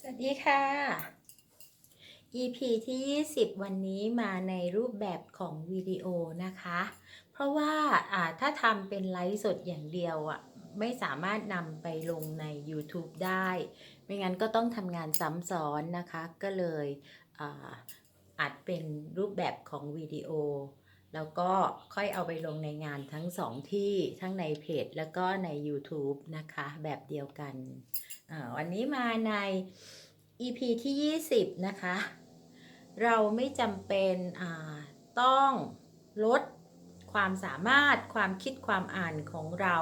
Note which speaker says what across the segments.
Speaker 1: สวัสดีค่ะ EP ที่ 20 วันนี้มาในรูปแบบของวิดีโอนะคะ เพราะว่าถ้าทำเป็นไลฟ์สดอย่างเดียวอะไม่สามารถนำไปลงใน YouTube ได้ ไม่งั้นก็ต้องทำงานซ้ำซ้อนนะคะ ก็เลยอาอัดเป็นรูปแบบของวิดีโอ แล้วก็ค่อยเอาไปลงในงานทั้งสองที่ทั้งในเพจแล้วก็ใน YouTube นะคะ แบบเดียวกัน วันนี้มาใน EP ที่ 20 นะคะ เราไม่จำเป็นต้องลดความสามารถความคิดความอ่านของเรา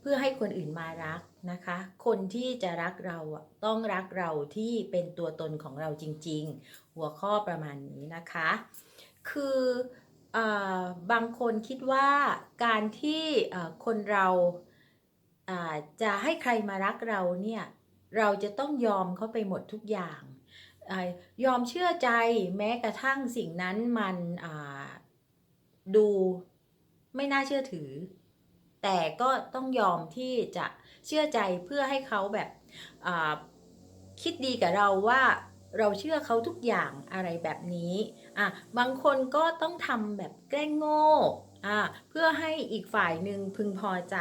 Speaker 1: เพื่อให้คนอื่นมารักนะคะ คนที่จะรักเราต้องรักเราที่เป็นตัวตนของเราจริง ๆ หัวข้อประมาณนี้นะคะ คือ บางคนคิดว่าการที่คนเราจะให้ใครมารักเราเนี่ยเราจะต้องยอมเขาไปหมดทุกอย่างอยอมเชื่อใจแม้กระทั่งสิ่งนั้นมันดูไม่น่าเชื่อถือ แต่ก็ต้องยอมที่จะเชื่อใจเพื่อให้เขาแบบคิดดีกับเราว่า เราเชื่อเขาทุกอย่างอะไรแบบนี้อะบางคนก็ต้องทำแบบแกล้งโง่อะเพื่อให้อีกฝ่ายหนึ่งพึงพอใจ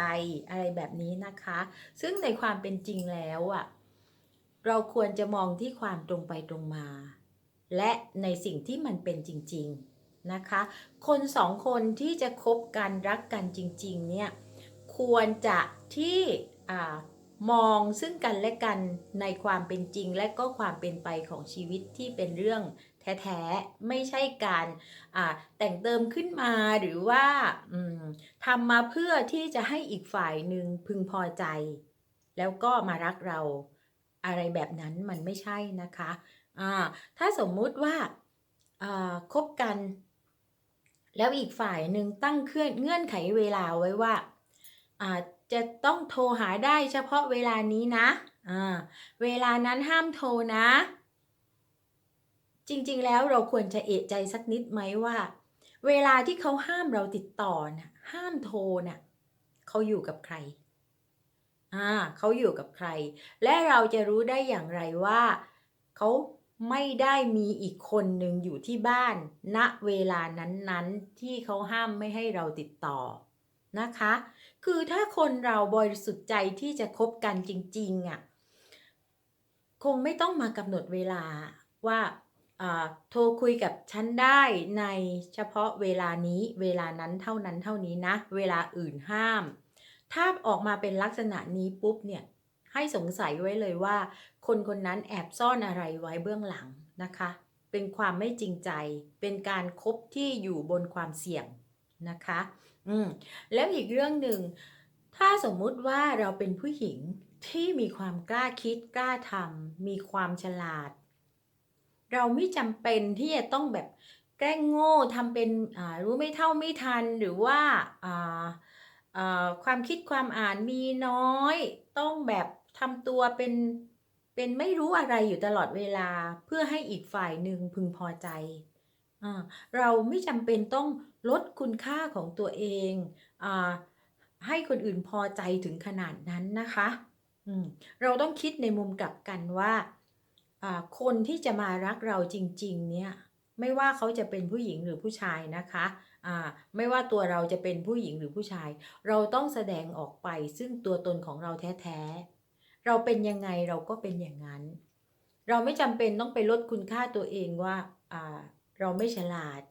Speaker 1: อะไรแบบนี้นะคะ ซึ่งในความเป็นจริงแล้วอะเราควรจะมองที่ความตรงไปตรงมา และในสิ่งที่มันเป็นจริง ๆนะคะ คนสองคนที่จะคบกันรักกันจริง ๆ เนี่ยควรจะที่อ่า มองซึ่งกันและกันในความเป็นจริงและก็ความเป็นไปของชีวิตที่เป็นเรื่องแท้ๆ ไม่ใช่การแต่งเติมขึ้นมาหรือว่าทำมาเพื่อที่จะให้อีกฝ่ายหนึ่งพึงพอใจ แล้วก็มารักเราอะไรแบบนั้นมันไม่ใช่นะคะอ่าถ้าสมมุติว่าคบกัน แล้วอีกฝ่ายหนึ่งตั้งเคลื่อนเงื่อนไขเวลาไว้ว่า จะต้องโทรหาได้เฉพาะเวลานี้นะอ่าเวลานั้นห้ามโทรนะ จริงๆ แล้วเราควรจะเอะใจสักนิดไหมว่า เวลาที่เขาห้ามเราติดต่อนะ่ะห้ามโทรน่ะเขาอยู่กับใครอ่าเขาอยู่กับใคร และเราจะรู้ได้อย่างไรว่าเขาไม่ได้มีอีกคนหนึ่งอยู่ที่บ้าน ณเวลานั้นๆ ที่เขาห้ามไม่ให้เราติดต่อนะคะ คือถ้าคนเราบริสุทธิ์ใจที่จะคบกันจริงๆอะคงไม่ต้องมากำหนดเวลาว่าโทรคุยกับฉันได้ในเฉพาะเวลานี้เวลานั้นเท่านั้นเท่านี้นะ เวลาอื่นห้าม ถ้าออกมาเป็นลักษณะนี้ปุ๊บเนี่ยให้สงสัยไว้เลยว่า คนคนนั้นแอบซ่อนอะไรไว้เบื้องหลังนะคะ เป็นความไม่จริงใจ เป็นการครบที่อยู่บนความเสี่ยงนะคะ อืมแล้วอีกเรื่องหนึ่ง ถ้าสมมุติว่าเราเป็นผู้หญิงที่มีความกล้าคิดกล้าทำมีความฉลาด เราไม่จำเป็นที่จะต้องแบบแกล้งโง่ทำเป็นรู้ไม่เท่าไม่ทันหรือว่าความคิดความอ่านมีน้อย ต้องแบบทำตัวเป็นเป็นไม่รู้อะไรอยู่ตลอดเวลาเพื่อให้อีกฝ่ายหนึ่งพึงพอใจ เราไม่จำเป็นต้องลดคุณค่าของตัวเองอให้คนอื่นพอใจถึงขนาดนั้นนะคะเราต้องคิดในมุมกลับกันว่า คนที่จะมารักเราจริง ๆ เนี่ย ไม่ว่าเขาจะเป็นผู้หญิงหรือผู้ชายนะคะไม่ว่าตัวเราจะเป็นผู้หญิงหรือผู้ชาย เราต้องแสดงออกไป ซึ่งตัวตนของเราแท้ๆ เราเป็นยังไงเราก็เป็นอย่างนั้น เราไม่จำเป็นต้องไปลดคุณค่าตัวเองว่า เราไม่ฉลาด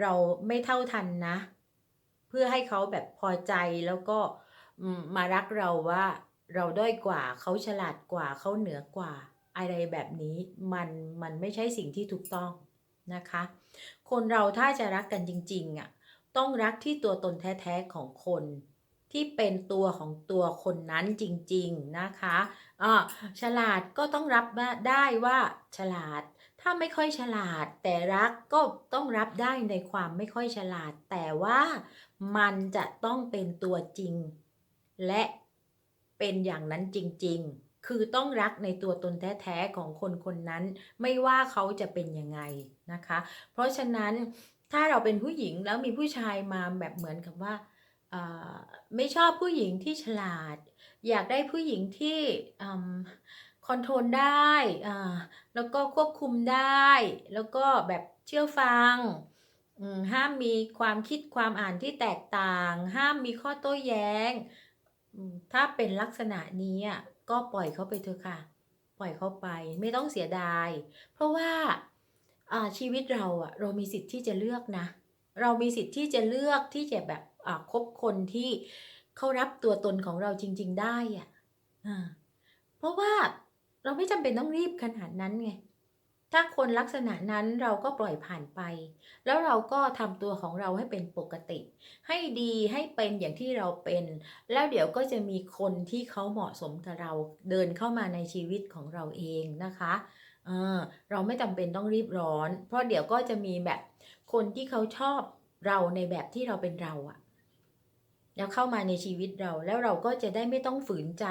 Speaker 1: เราไม่เท่าทันนะ เพื่อให้เขาแบบพอใจแล้วก็มารักเราว่าเราด้อยกว่าเขาฉลาดกว่าเขาเหนือกว่า อะไรแบบนี้มันมันไม่ใช่สิ่งที่ถูกต้องนะคะ คนเราถ้าจะรักกันจริงๆอะต้องรักที่ตัวตนแท้ๆของคนที่เป็นตัวของตัวคนนั้นจริงๆนะคะอ่าฉลาดก็ต้องรับได้ว่าฉลาด ถ้าไม่ค่อยฉลาด แต่รักก็ต้องรับได้ในความไม่ค่อยฉลาด แต่ว่ามันจะต้องเป็นตัวจริง และเป็นอย่างนั้นจริง ๆ คือต้องรักในตัวตนแท้ๆของคนคนนั้น ไม่ว่าเขาจะเป็นยังไงนะคะ เพราะฉะนั้นถ้าเราเป็นผู้หญิงแล้วมีผู้ชายมาแบบเหมือนกับว่าไม่ชอบผู้หญิงที่ฉลาด อยากได้ผู้หญิงที่ คอนโทรลได้อ่าแล้วก็ควบคุมได้ แล้วก็แบบเชื่อฟังห้ามมีความคิดความอ่านที่แตกต่าง ห้ามมีข้อโต้แย้ง ถ้าเป็นลักษณะนี้อะก็ปล่อยเขาไปเถอะค่ะ ปล่อยเขาไปไม่ต้องเสียดาย เพราะว่าชีวิตเราอะเรามีสิทธิ์ที่จะเลือกนะ เรามีสิทธิ์ที่จะเลือกที่จะแบบคบคนที่เขารับตัวตนของเราจริง ๆ ได้อะอ่าเพราะว่า เราไม่จำเป็นต้องรีบขนาดนั้นไง ถ้าคนลักษณะนั้นเราก็ปล่อยผ่านไป แล้วเราก็ทำตัวของเราให้เป็นปกติ ให้ดีให้เป็นอย่างที่เราเป็น แล้วเดี๋ยวก็จะมีคนที่เขาเหมาะสมกับเราเดินเข้ามาในชีวิตของเราเองนะคะเออเราไม่จำเป็นต้องรีบร้อน เพราะเดี๋ยวก็จะมีแบบคนที่เขาชอบเราในแบบที่เราเป็นเราอะแล้วเข้ามาในชีวิตเราแล้วเราก็จะได้ไม่ต้องฝืนใจ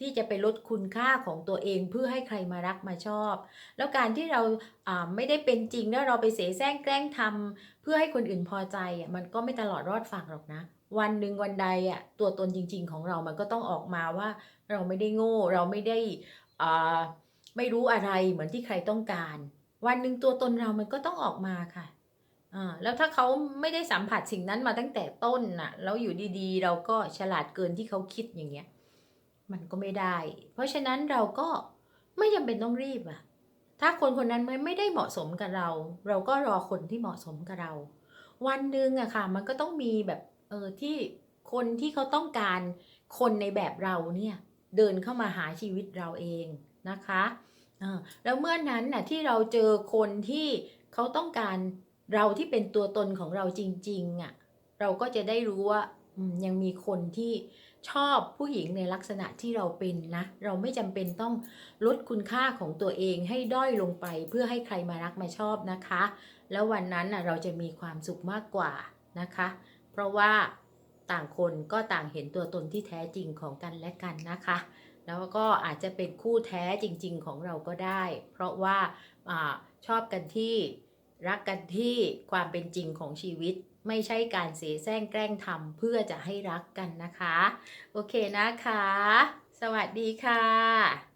Speaker 1: ที่จะไปลดคุณค่าของตัวเองเพื่อให้ใครมารักมาชอบ แล้วการที่เราไม่ได้เป็นจริงแล้วเราไปเสแสร้งแกล้งทำเพื่อให้คนอื่นพอใจมันก็ไม่ตลอดรอดฝั่งหรอกนะ วันหนึ่งวันใดอะตัวตนจริง ๆ ของเรามันก็ต้องออกมาว่าเราไม่ได้โง่เราไม่ได้อ่าไม่รู้อะไรเหมือนที่ใครต้องการ วันหนึ่งตัวตนเรามันก็ต้องออกมาค่ะอ่าแล้วถ้าเขาไม่ได้สัมผัสสิ่งนั้นมาตั้งแต่ต้นน่ะแล้วอยู่ดีๆ เราก็ฉลาดเกินที่เขาคิดอย่างเงี้ย มันก็ไม่ได้ เพราะฉะนั้นเราก็ไม่จำเป็นต้องรีบอะถ้าคนคนนั้นไม่ได้เหมาะสมกับเรา เราก็รอคนที่เหมาะสมกับเรา วันหนึ่งอะค่ะ มันก็ต้องมีแบบเออที่คนที่เขาต้องการคนในแบบเราเนี่ยเดินเข้ามาหาชีวิตเราเองนะคะแล้วเมื่อนั้นน่ะที่เราเจอคนที่เขาต้องการเราที่เป็นตัวตนของเราจริงๆอะเราก็จะได้รู้ว่ายังมีคนที่ ชอบผู้หญิงในลักษณะที่เราเป็นนะ เราไม่จำเป็นต้องลดคุณค่าของตัวเองให้ด้อยลงไป เพื่อให้ใครมารักมาชอบนะคะ แล้ววันนั้นนะเราจะมีความสุขมากกว่านะคะ เพราะว่าต่างคนก็ต่างเห็นตัวตนที่แท้จริงของกันและกันนะคะ แล้วก็อาจจะเป็นคู่แท้จริง ๆ ของเราก็ได้ เพราะว่าอาชอบกันที่รักกันที่ความเป็นจริงของชีวิต ไม่ใช่การเสแสร้งแกล้งทำเพื่อจะให้รักกันนะคะ โอเคนะคะ สวัสดีค่ะ